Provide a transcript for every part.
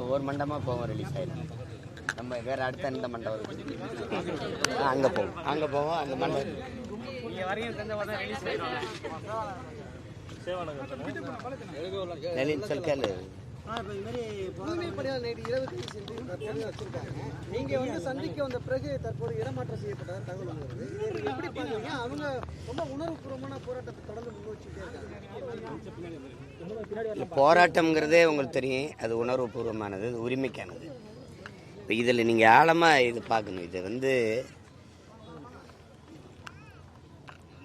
ஒவ்வொரு மண்டபமாக போவோம் ரிலீஸ் ஆயிடும் நம்ம வேற அடுத்த எந்த மண்டபம் அங்க போவோம். அங்க போவோம் அங்க மண்டபம். லலித் சொல்கல் தூய்மை பணியாளர் நேற்று இரவு கைது சென்று தற்போது வச்சிருக்காங்க. நீங்க வந்து சந்திக்க வந்த பிறகு தற்போது இடமாற்றம் செய்யப்பட்டதாக தகவல் வருது இதை எப்படி பாக்குறீங்க அவங்க ரொம்ப உணர்வுபூர்வமான போராட்டத்தை தொடர்ந்து இருக்காங்க. போராட்டம்ங்கிறதே உங்களுக்கு தெரியும். அது உணர்வுபூர்வமானது அது உரிமைக்கானது. இப்போ இதில் நீங்கள் ஆழமாக இது பார்க்கணும். இது வந்து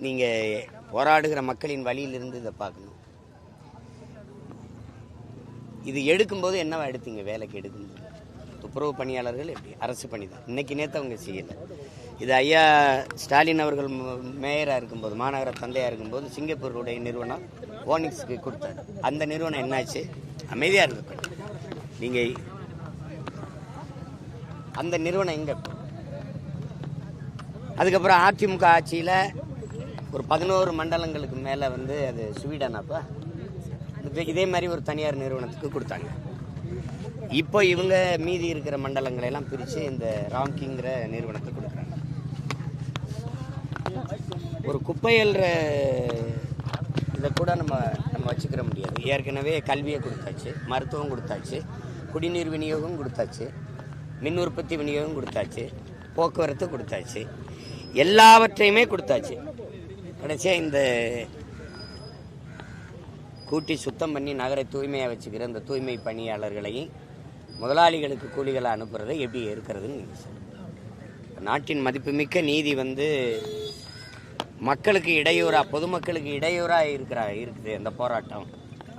நீங்கள் போராடுகிற மக்களின் வழியிலிருந்து இதை பார்க்கணும். இது எடுக்கும்போது என்னவா எடுத்தீங்க? வேலைக்கு எடுக்கும்போது. துப்புரவு பணியாளர்கள் எப்படி? அரசு பணி தான். இன்னைக்கு நேற்று அவங்க செய்யலை. இது ஐயா ஸ்டாலின் அவர்கள் மேயராக இருக்கும்போது மாநகர தந்தையாக இருக்கும்போது சிங்கப்பூருடைய நிறுவனம் ஓனிக்ஸ்க்கு கொடுத்தாரு. அந்த நிறுவனம் என்னாச்சு? அமைதியாக இருக்கு நீங்கள் அந்த நிறுவனம் எங்கே அதுக்கப்புறம் அதிமுக ஆட்சியில் ஒரு பதினோரு மண்டலங்களுக்கு மேலே வந்து அது சுவீடனாப்பா? இது- இதே மாதிரி ஒரு தனியார் நிறுவனத்துக்கு கொடுத்தாங்க. இப்போ இவங்க மீதி இருக்கிற மண்டலங்களை எல்லாம் பிரித்து இந்த ராம்கிங்கிற நிறுவனத்தை கொடுக்குறாங்க. ஒரு குப்பையல்ற இதை கூட நம்ம நம்ம வச்சுக்கிற முடியாது. ஏற்கனவே கல்வியை கொடுத்தாச்சு மருத்துவம் கொடுத்தாச்சு குடிநீர் விநியோகம் கொடுத்தாச்சு மின் உற்பத்தி விநியோகம் கொடுத்தாச்சு போக்குவரத்து கொடுத்தாச்சு எல்லாவற்றையுமே கொடுத்தாச்சு. கடைசியாக இந்த கூட்டி சுத்தம் பண்ணி நகரை தூய்மையாக வச்சுக்கிற அந்த தூய்மை பணியாளர்களையும் முதலாளிகளுக்கு கூலிகளை அனுப்புறதை எப்படி இருக்கிறதுன்னு நீங்கள் சொல்லுங்கள் நாட்டின் மதிப்புமிக்க நீதி வந்து மக்களுக்கு இடையூறா பொதுமக்களுக்கு இடையூறா இருக்கிற இருக்குது அந்த போராட்டம்.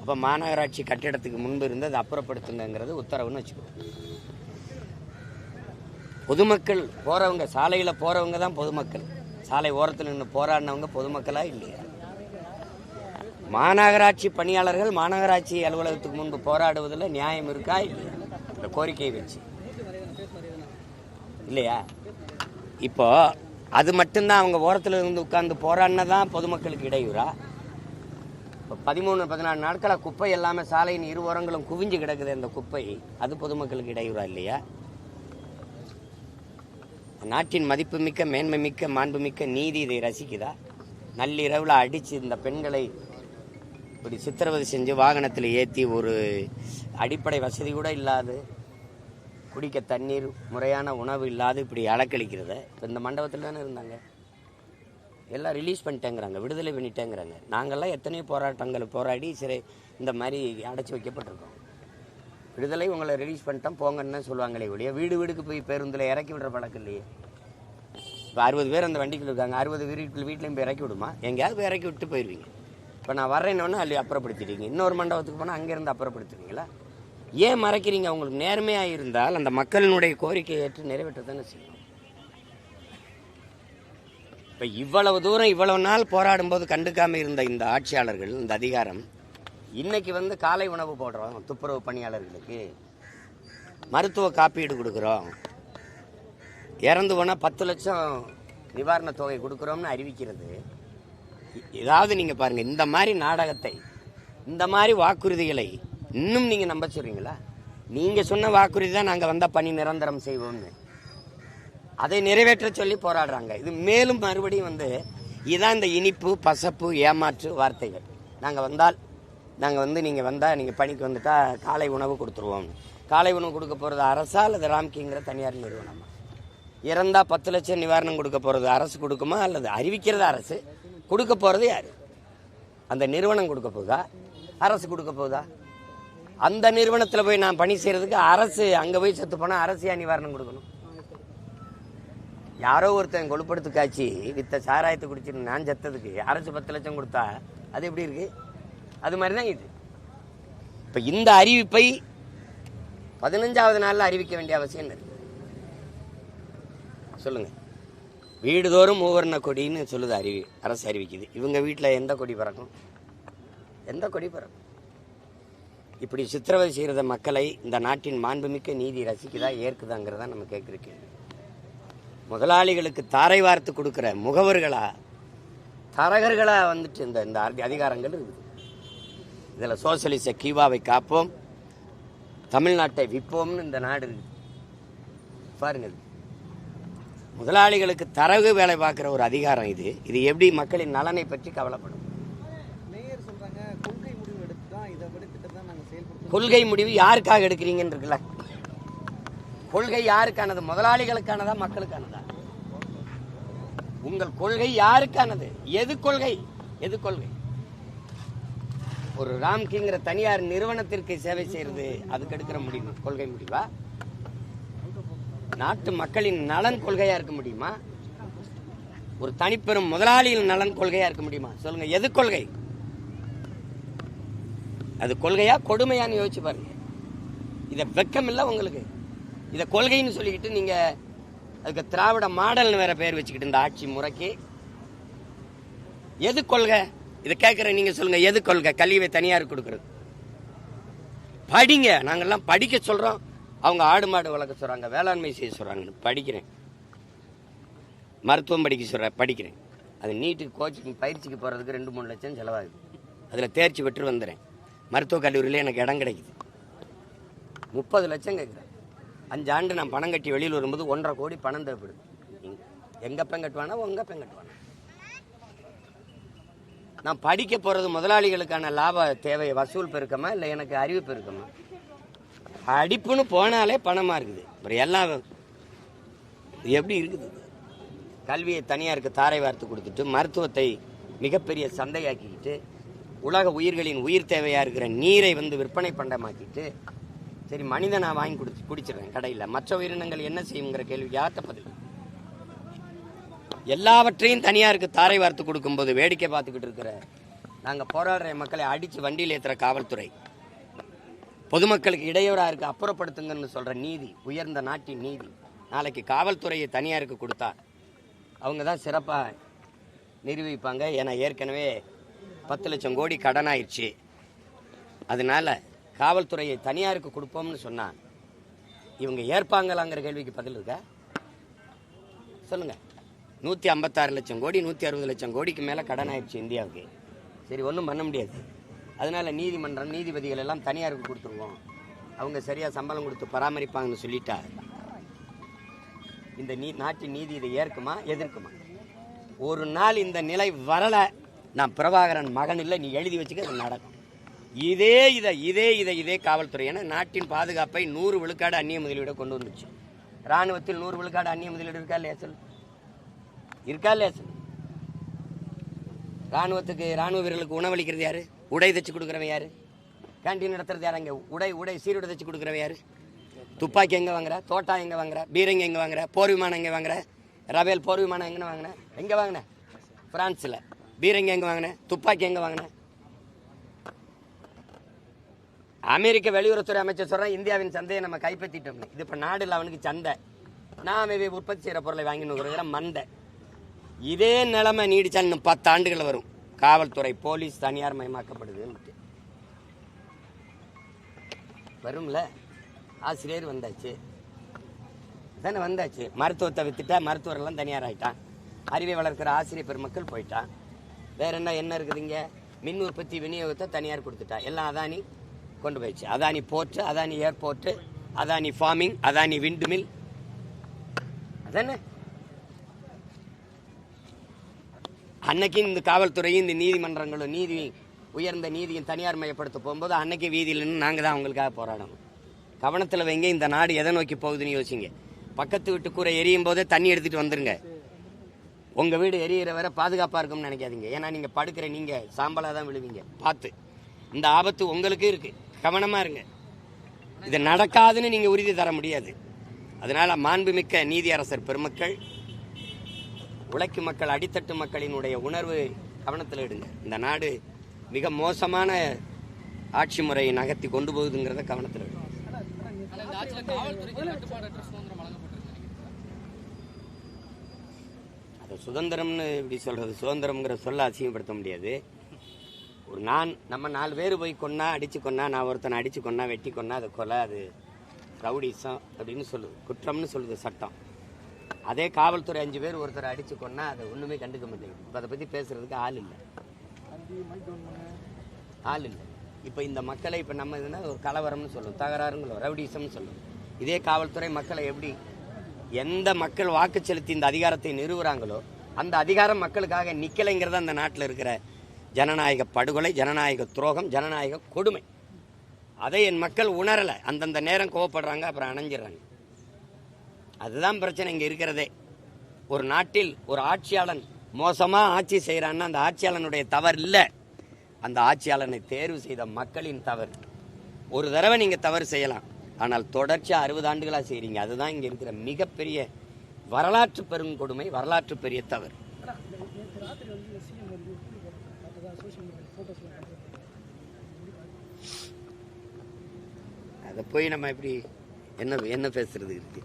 அப்போ மாநகராட்சி கட்டிடத்துக்கு முன்பு இருந்து அதை அப்புறப்படுத்துங்கிறது உத்தரவுன்னு வச்சுக்கோ பொதுமக்கள் போகிறவங்க சாலையில் போகிறவங்க தான் பொதுமக்கள். சாலை ஓரத்தில் நின்று போராடினவங்க பொதுமக்களாக இல்லையா? மாநகராட்சி பணியாளர்கள் மாநகராட்சி அலுவலகத்துக்கு முன்பு போராடுவதில் நியாயம் இருக்கா இல்லையா? இந்த கோரிக்கையை வச்சு. இல்லையா? இப்போ அது மட்டும்தான் அவங்க ஓரத்தில் இருந்து உட்கார்ந்து போராடினதான் பொதுமக்களுக்கு இடையூறா? இப்போ பதிமூணு பதினாலு நாட்களாக குப்பை எல்லாமே சாலையின் இரு ஓரங்களும் குவிஞ்சு கிடக்குது அந்த குப்பை. அது பொதுமக்களுக்கு இடையூறா இல்லையா? நாட்டின் மதிப்புமிக்க மேன்மைமிக்க மாண்புமிக்க நீதி இதை ரசிக்குதா? நள்ளிரவில் அடித்து இந்த பெண்களை இப்படி சித்திரவதை செஞ்சு வாகனத்தில் ஏற்றி ஒரு அடிப்படை வசதி கூட இல்லாது குடிக்க தண்ணீர் முறையான உணவு இல்லாது இப்படி அலக்களிக்கிறத இப்போ இந்த மண்டபத்தில் தானே இருந்தாங்க. எல்லாம் ரிலீஸ் பண்ணிட்டேங்கிறாங்க விடுதலை பண்ணிட்டேங்கிறாங்க. நாங்கள்லாம் எத்தனையோ போராட்டங்களை போராடி சிறை இந்த மாதிரி அடைச்சி வைக்கப்பட்டிருக்கோம். விடுதலை உங்களை ரிலீஸ் பண்ணிட்டோம் போங்கன்னு சொல்லுவாங்களே ஒழிய வீடு வீடுக்கு போய் பேருந்தில் இறக்கி விடுற பழக்கம் இல்லையே. இப்போ அறுபது பேர் அந்த வண்டிக்குள்ள இருக்காங்க அறுபது வீட்டுக்குள்ள வீட்லேயும் போய் இறக்கி விடுமா? எங்கேயாவது போய் இறக்கி விட்டு போயிடுவீங்க இப்போ நான் வரேன்னொன்னே அள்ளி அப்புறப்படுத்திடுவீங்க. இன்னொரு மண்டபத்துக்கு போனால் அங்கேருந்து அப்புறப்படுத்துவீங்களா? ஏன் மறைக்கிறீங்க? அவங்களுக்கு நேர்மையாக இருந்தால் அந்த மக்களினுடைய கோரிக்கையை ஏற்று நிறைவேற்ற தானே செய்யணும் இப்போ இவ்வளவு தூரம் இவ்வளவு நாள் போராடும்போது கண்டுக்காமல் இருந்த இந்த ஆட்சியாளர்கள் இந்த அதிகாரம் இன்னைக்கு வந்து காலை உணவு போடுறோம் துப்புரவு பணியாளர்களுக்கு. மருத்துவ காப்பீடு கொடுக்குறோம். இறந்து போனால் பத்து லட்சம் நிவாரணத் தொகை கொடுக்குறோம்னு அறிவிக்கிறது. ஏதாவது நீங்கள் பாருங்கள் இந்த மாதிரி நாடகத்தை இந்த மாதிரி வாக்குறுதிகளை இன்னும் நீங்கள் நம்ப சொல்றீங்களா? நீங்கள் சொன்ன வாக்குறுதி தான் நாங்கள் வந்தால் பணி நிரந்தரம் செய்வோம்னு. அதை நிறைவேற்ற சொல்லி போராடுறாங்க. இது மேலும் மறுபடியும் வந்து இதான் இந்த இனிப்பு பசப்பு ஏமாற்று வார்த்தைகள். நாங்கள் வந்தால் நாங்கள் வந்து நீங்கள் வந்தால் நீங்கள் பணிக்கு வந்துட்டால் காலை உணவு கொடுத்துருவோம் காலை உணவு கொடுக்க போகிறது அரசா அல்லது ராம்கிங்கிற தனியார் நிறுவனமா? இறந்தால் பத்து லட்சம் நிவாரணம் கொடுக்க போகிறது அரசு கொடுக்குமா? அல்லது அறிவிக்கிறது அரசு? கொடுக்க போகிறது யார்? அந்த நிறுவனம் கொடுக்க போகுதா? அரசு கொடுக்க போகுதா? அந்த நிறுவனத்தில் போய் நான் பணி செய்கிறதுக்கு அரசு அங்கே போய் செத்து போனால் அரசியா நிவாரணம் கொடுக்கணும். யாரோ ஒருத்தன் கொழுப்படுத்து காய்ச்சி வித்த சாராயத்தை குடிச்சிட்டு நான் செத்ததுக்கு அரசு பத்து லட்சம் கொடுத்தா அது எப்படி இருக்கு? அது மாதிரி தான் இது. இப்போ இந்த அறிவிப்பை பதினஞ்சாவது நாளில் அறிவிக்க வேண்டிய அவசியம் இருக்கு? சொல்லுங்கள் வீடுதோறும் மூவர்ண கொடின்னு சொல்லுது அறிவி அரசு அறிவிக்குது. இவங்க வீட்டில் எந்த கொடி பறக்கும்? எந்த கொடி பறக்கும்? இப்படி சித்திரவதை செய்கிறத மக்களை இந்த நாட்டின் மாண்புமிக்க நீதி ரசிக்குதா ஏற்குதாங்கிறதா நம்ம கேட்குற முதலாளிகளுக்கு தாரை வார்த்து கொடுக்குற முகவர்களா தரகர்களாக வந்துட்டு இந்த இந்த அதிகாரங்கள் இருக்குது. இதில் சோசியலிச கீவாவை காப்போம் தமிழ்நாட்டை விற்போம்னு இந்த நாடு இருக்குது. பாருங்கள் முதலாளிகளுக்கு தரகு வேலை பார்க்குற ஒரு அதிகாரம் இது. இது எப்படி மக்களின் நலனை பற்றி கவலைப்படும்? கொள்கை முடிவு யாருக்காக எடுக்கிறீங்கன்னு இருக்குல்ல கொள்கை யாருக்கானது? முதலாளிகளுக்கானதா மக்களுக்கானதா? உங்கள் கொள்கை யாருக்கானது? எது கொள்கை? எது கொள்கை? ஒரு ராம்கிங்கிற தனியார் நிறுவனத்திற்கு சேவை செய்யறது அதுக்கு எடுக்கிற முடிவு கொள்கை முடிவா? நாட்டு மக்களின் நலன் கொள்கையா இருக்க முடியுமா? ஒரு தனிப்பெரும் முதலாளியின் நலன் கொள்கையா இருக்க முடியுமா? சொல்லுங்க எது கொள்கை? அது கொள்கையா கொடுமையான்னு யோசிச்சு பாருங்க. இதை வெக்கம் இல்லை உங்களுக்கு. இதை கொள்கைன்னு சொல்லிக்கிட்டு நீங்க அதுக்கு திராவிட மாடல்னு வேற பேர் வச்சுக்கிட்டு இந்த ஆட்சி முறைக்கு. எது கொள்கை? இதை கேட்குற நீங்க சொல்லுங்க எது கொள்கை? கல்வியை தனியார் கொடுக்கறது. படிங்க நாங்கெல்லாம் படிக்க சொல்றோம். அவங்க ஆடு மாடு வளர்க்க சொல்கிறாங்க வேளாண்மை செய்ய சொல்கிறாங்கன்னு படிக்கிறேன். மருத்துவம் படிக்க சொல்கிறேன் படிக்கிறேன். அது நீட்டுக்கு கோச்சிங் பயிற்சிக்கு போகிறதுக்கு ரெண்டு மூணு லட்சம் செலவாகுது. அதில் தேர்ச்சி பெற்று வந்துடுறேன் மருத்துவக் கல்லூரியில் எனக்கு இடம் கிடைக்குது. முப்பது லட்சம் கேட்குறேன் அஞ்சு ஆண்டு நான் பணம் கட்டி வெளியில் வரும்போது ஒன்றரை கோடி பணம் தேவைப்படுது. எங்கள் பெண் கட்டுவானா உங்கள் பெண் கட்டுவானா? நான் படிக்க போகிறது முதலாளிகளுக்கான லாப தேவை வசூல் பெருக்கமா இல்லை எனக்கு அறிவு பெருக்கமா? அடிப்புன்னு போனாலே பணமாக இருக்குது. அப்புறம் எல்லாம் இது எப்படி இருக்குது? கல்வியை தனியாருக்கு தாரை வார்த்து கொடுத்துட்டு மருத்துவத்தை மிகப்பெரிய சந்தையாக்கிக்கிட்டு உலக உயிர்களின் உயிர் தேவையாக இருக்கிற நீரை வந்து விற்பனை பண்டமாக்கிட்டு சரி மனிதன் நான் வாங்கி குடி குடிச்சிடுறேன் கடையில். மற்ற உயிரினங்கள் என்ன செய்யுங்கிற கேள்வி யார்கிட்ட பதில்? எல்லாவற்றையும் தனியாருக்கு தாரை வார்த்து கொடுக்கும்போது வேடிக்கை பார்த்துக்கிட்டு இருக்கிற நாங்கள் போராடுற மக்களை அடித்து வண்டியில் ஏற்றுற காவல்துறை. பொதுமக்களுக்கு இடையூறாக இருக்குது அப்புறப்படுத்துங்கன்னு சொல்கிற நீதி உயர்ந்த நாட்டின் நீதி. நாளைக்கு காவல்துறையை தனியாருக்கு கொடுத்தா அவங்க தான் சிறப்பாக நிரூபிப்பாங்க. ஏன்னா ஏற்கனவே பத்து லட்சம் கோடி கடன் ஆயிடுச்சு அதனால காவல்துறையை தனியாருக்கு கொடுப்போம்னு சொன்னால் இவங்க ஏற்பாங்களாங்கிற கேள்விக்கு பதில் இருக்கா? சொல்லுங்கள் நூற்றி ஐம்பத்தாறு லட்சம் கோடி நூற்றி அறுபது லட்சம் கோடிக்கு மேலே கடன் ஆயிடுச்சு இந்தியாவுக்கு. சரி ஒன்றும் பண்ண முடியாது. அதனால நீதிமன்றம் நீதிபதிகள் எல்லாம் தனியாருக்கு கொடுத்துருவோம். அவங்க சரியாக சம்பளம் கொடுத்து பராமரிப்பாங்கன்னு சொல்லிட்டா இந்த நீ நாட்டின் நீதி இதை ஏற்குமா எதிர்க்குமா? ஒரு நாள் இந்த நிலை வரல நான் பிரபாகரன் மகன் இல்லை நீ எழுதி வச்சுக்க அது நடக்கும். இதே இதை இதே இதை இதே காவல்துறை. ஏன்னா நாட்டின் பாதுகாப்பை நூறு விழுக்காடு அந்நிய முதலீடு கொண்டு வந்துச்சு. ராணுவத்தில் நூறு விழுக்காடு அந்நிய முதலீடு இருக்கா இல்லையா சொல் இருக்கா இல்லையா சொல் ராணுவத்துக்கு ராணுவ வீரர்களுக்கு உணவளிக்கிறது யாரு? உடை தைச்சு கொடுக்குறவன் யார்? கேண்டீன் நடத்துறது யார் அங்கே உடை உடை சீருடை தைச்சு கொடுக்குறவன் யார்? துப்பாக்கி எங்கே வாங்குற? தோட்டா எங்கே வாங்குற? பீரங்கி எங்கே வாங்குற? போர் விமானம் எங்கே வாங்குற? ரபேல் போர் விமானம் எங்கே வாங்கின? எங்கே வாங்கின? பிரான்ஸில். பீரங்கி எங்கே வாங்கின? துப்பாக்கி எங்கே வாங்கின? அமெரிக்க வெளியுறவுத்துறை அமைச்சர் சொல்றேன் இந்தியாவின் சந்தையை நம்ம கைப்பற்றிட்டோம்னு. இது இப்போ நாடு இல்லை அவனுக்கு சந்தை. நான் உற்பத்தி செய்கிற பொருளை வாங்கி நுகர்கிற மண்டை இதே நிலைமை நீடிச்சா இன்னும் பத்து ஆண்டுகள் வரும். காவல்துறை போலீஸ் தனியார் மயமாக்கப்படுதுன்ட்டு வரும்ல? ஆசிரியர் வந்தாச்சு. தானே வந்தாச்சு. மருத்துவத்தை வித்துட்டா மருத்துவர் எல்லாம் தனியார் ஆகிட்டான் அறிவை வளர்க்கிற ஆசிரியர் பெருமக்கள் போயிட்டான். வேற என்ன என்ன இருக்குதுங்க? மின் உற்பத்தி விநியோகத்தை தனியார் கொடுத்துட்டா. எல்லாம் அதானி கொண்டு போயிடுச்சு. Adani port Adani airport Adani farming Adani windmill. அதானே? அன்னைக்கு இந்த காவல்துறையும் இந்த நீதிமன்றங்களும் நீதி உயர்ந்த நீதியும் தனியார் மயப்படுத்த போகும்போது அன்னைக்கு வீதியில் நின்று நாங்கள் தான் அவங்களுக்காக போராடணும். கவனத்தில் வைங்க இந்த நாடு எதை நோக்கி போகுதுன்னு யோசிங்க. பக்கத்து வீட்டு கூரை எரியும் போதே தண்ணி எடுத்துகிட்டு வந்துருங்க. உங்கள் வீடு எரியிற வரை பாதுகாப்பாக இருக்கும்னு நினைக்காதீங்க. ஏன்னா நீங்கள் படுக்கிற நீங்கள் சாம்பலாக தான் விழுவீங்க. பார்த்து. இந்த ஆபத்து உங்களுக்கு இருக்குது கவனமாக இருங்க. இது நடக்காதுன்னு நீங்கள் உறுதி தர முடியாது. அதனால் மாண்புமிக்க நீதியரசர் பெருமக்கள் உழைக்கும் மக்கள் அடித்தட்டு மக்களினுடைய உணர்வு கவனத்தில் எடுங்க இந்த நாடு மிக மோசமான ஆட்சி முறையை நகர்த்தி கொண்டு போகுதுங்கிறத கவனத்தில் எடுங்க அது சுதந்திரம்னு இப்படி சொல்றது. சுதந்திரம்ங்கிற சொல்ல அசிங்கப்படுத்த முடியாது. ஒரு நான் நம்ம நாலு பேர் போய் கொன்னா அடிச்சு கொன்னா நான் ஒருத்தனை அடிச்சு கொன்னா வெட்டி கொன்னா அது கொலை அது ரவுடிசம் அப்படின்னு சொல்லுது. குற்றம்னு சொல்லுது சட்டம். அதே காவல்துறை அஞ்சு பேர் ஒருத்தர் அடிச்சு கொண்டா அதை ஒண்ணுமே கண்டுக்க மாட்டேங்குது. இப்போ அதை பத்தி பேசுறதுக்கு ஆள் இல்லை. ஆள் இல்லை. இப்போ இந்த மக்களை இப்போ நம்ம இதுனா ஒரு கலவரம்னு சொல்லுவோம். தகராறுங்களோ ரவுடிசம்னு சொல்லுவோம். இதே காவல்துறை மக்களை எப்படி எந்த மக்கள் வாக்கு செலுத்தி இந்த அதிகாரத்தை நிறுவுறாங்களோ அந்த அதிகாரம் மக்களுக்காக நிக்கலைங்கிறது அந்த நாட்டில் இருக்கிற ஜனநாயக படுகொலை ஜனநாயக துரோகம் ஜனநாயக கொடுமை. அதை என் மக்கள் உணரலை. அந்தந்த நேரம் கோவப்படுறாங்க அப்புறம் அணைஞ்சிடுறாங்க. அதுதான் பிரச்சனை இங்கே இருக்கிறதே. ஒரு நாட்டில் ஒரு ஆட்சியாளன் மோசமாக ஆட்சி செய்கிறான்னா அந்த ஆட்சியாளனுடைய தவறு இல்லை. அந்த ஆட்சியாளனை தேர்வு செய்த மக்களின் தவறு. ஒரு தடவை நீங்கள் தவறு செய்யலாம். ஆனால் தொடர்ச்சியாக அறுபது ஆண்டுகளாக செய்கிறீங்க அதுதான் இங்கே இருக்கிற மிகப்பெரிய வரலாற்று பெருங்கொடுமை வரலாற்று பெரிய தவறு. அதை போய் நம்ம எப்படி என்ன என்ன பேசுறது இருக்கு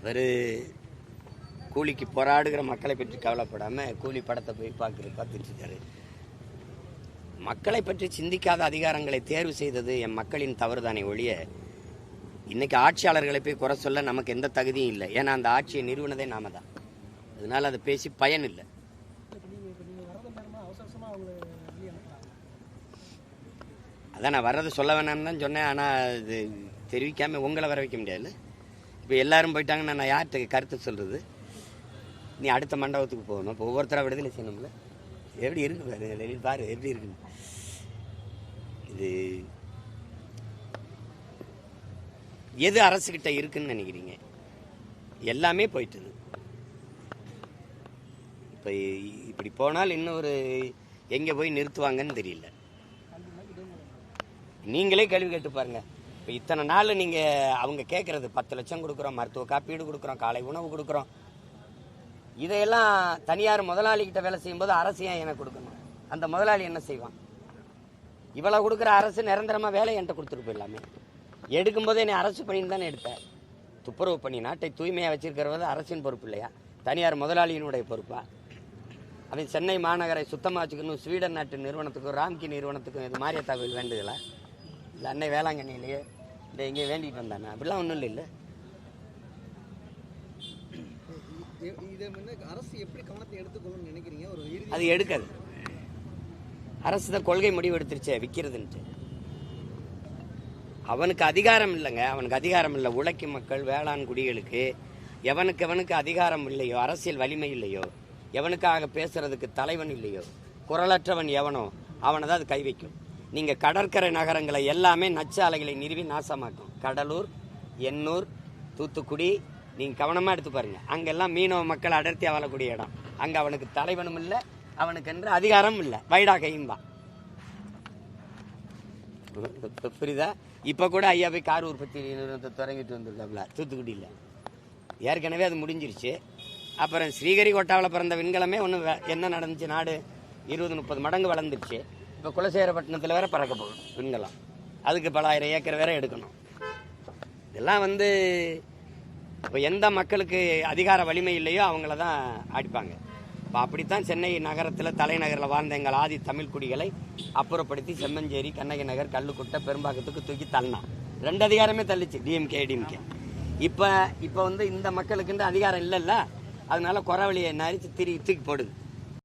அவர் கூலிக்கு போராடுகிற மக்களை பற்றி கவலைப்படாம கூலி படத்தை போய் பார்க்குற பார்த்துட்டு இருக்காரு மக்களை பற்றி சிந்திக்காத அதிகாரங்களை தேர்வு செய்தது என் மக்களின் தவறுதானே ஒழிய இன்னைக்கு ஆட்சியாளர்களை போய் குறை சொல்ல நமக்கு எந்த தகுதியும் இல்லை. ஏன்னா அந்த ஆட்சியை நிறுவனதே நாம தான். அதனால அதை பேசி பயன் இல்லை. அதான் நான் வர்றதை சொல்ல வேணாம்னு தான் சொன்னேன் ஆனால் இது தெரிவிக்காமல் உங்களை வர வைக்க முடியாது இப்போ எல்லாரும் போயிட்டாங்கன்னா நான் யார்கிட்ட கருத்து சொல்கிறது நீ அடுத்த மண்டபத்துக்கு போகணும். இப்போ ஒவ்வொருத்தராக விடுதலை செய்யணும்ல? எப்படி இருக்கு பாரு வெளியில் பாரு எப்படி இருக்கு? இது எது அரசுக்கிட்ட இருக்குன்னு நினைக்கிறீங்க? எல்லாமே போயிட்டுது. இப்போ இப்படி போனால் இன்னும் ஒரு எங்கே போய் நிறுத்துவாங்கன்னு தெரியல. நீங்களே கேள்வி கேட்டு பாருங்க. இப்போ இத்தனை நாள் நீங்கள் அவங்க கேட்குறது பத்து லட்சம் கொடுக்குறோம் மருத்துவ காப்பீடு கொடுக்குறோம் காலை உணவு கொடுக்குறோம். இதையெல்லாம் தனியார் முதலாளிகிட்ட வேலை செய்யும்போது அரசு ஏன் எனக்கு கொடுக்கணும்? அந்த முதலாளி என்ன செய்வான்? இவ்வளோ கொடுக்குற அரசு நிரந்தரமாக வேலை என்கிட்ட கொடுத்துட்டு போயிடலாமே. எடுக்கும்போது என்னை அரசு பண்ணின்னு தானே எடுப்பேன். துப்புரவு பண்ணி நாட்டை தூய்மையாக வச்சிருக்கிறது அரசின் பொறுப்பு இல்லையா? தனியார் முதலாளியினுடைய பொறுப்பா? அவன் சென்னை மாநகரை சுத்தமாக வச்சுக்கணும் ஸ்வீடன் நாட்டு நிறுவனத்துக்கும் ராம்கி நிறுவனத்துக்கும் இது மாரியா தகவல் வேண்டுதலா? இல்லை அன்னை வேளாங்கண்ணிலேயே இந்த எங்கேயோ வேண்டிட்டு வந்தானே. அப்படிலாம் ஒன்றும் இல்லை இல்லை. அது எடுக்காது. அரசு தான் கொள்கை முடிவு எடுத்துருச்சே விற்கிறதுன்ட்டு அவனுக்கு அதிகாரம் இல்லைங்க. அவனுக்கு அதிகாரம் இல்லை. உழைக்கும் மக்கள் வேளாண் குடிகளுக்கு. எவனுக்கு எவனுக்கு அதிகாரம் இல்லையோ அரசியல் வலிமை இல்லையோ எவனுக்காக பேசுறதுக்கு தலைவன் இல்லையோ குரலற்றவன் எவனோ அவனை தான் அது கை வைக்கும். நீங்கள் கடற்கரை நகரங்களை எல்லாமே நச்சு அலைகளை நிறுவி நாசமாக்கும். கடலூர் எண்ணூர் தூத்துக்குடி நீங்கள் கவனமாக எடுத்து பாருங்கள் அங்கெல்லாம் மீனவ மக்கள் அடர்த்தியாக வாழக்கூடிய இடம். அங்கே அவனுக்கு தலைவனும் இல்லை அவனுக்கு என்று அதிகாரம் இல்லை. வைடா தான். புரியுதா? இப்போ கூட ஐயா போய் கார் உற்பத்தி நிறுவனத்தை தொடங்கிட்டு வந்துருக்காப்ல தூத்துக்குடியில். ஏற்கனவே அது முடிஞ்சிருச்சு. அப்புறம் ஸ்ரீகரிகோட்டாவில் பிறந்த விண்கலமே ஒன்று என்ன நடந்துச்சு? நாடு இருபது முப்பது மடங்கு வளர்ந்துருச்சு. இப்போ குலசேரப்பட்டினத்தில் வேற பறக்க போகணும் விண்கலம் அதுக்கு பலாயிரம் ஏக்கர் வேற எடுக்கணும். இதெல்லாம் வந்து இப்போ எந்த மக்களுக்கு அதிகார வலிமை இல்லையோ அவங்கள தான் அடிப்பாங்க. இப்போ அப்படித்தான் சென்னை நகரத்தில் தலைநகரில் வாழ்ந்த எங்கள் ஆதி தமிழ் குடிகளை அப்புறப்படுத்தி செம்மஞ்சேரி கண்ணகி நகர் கல்லுக்குட்டை பெரும்பாக்கத்துக்கு தூக்கி தள்ளினான். ரெண்டு அதிகாரமே தள்ளிச்சு டிஎம்கே டிஎம்கே இப்போ இப்போ வந்து இந்த மக்களுக்குன்ற அதிகாரம் இல்லைல்ல. அதனால குறவழியை நரிச்சு திரி தூக்கி போடுது.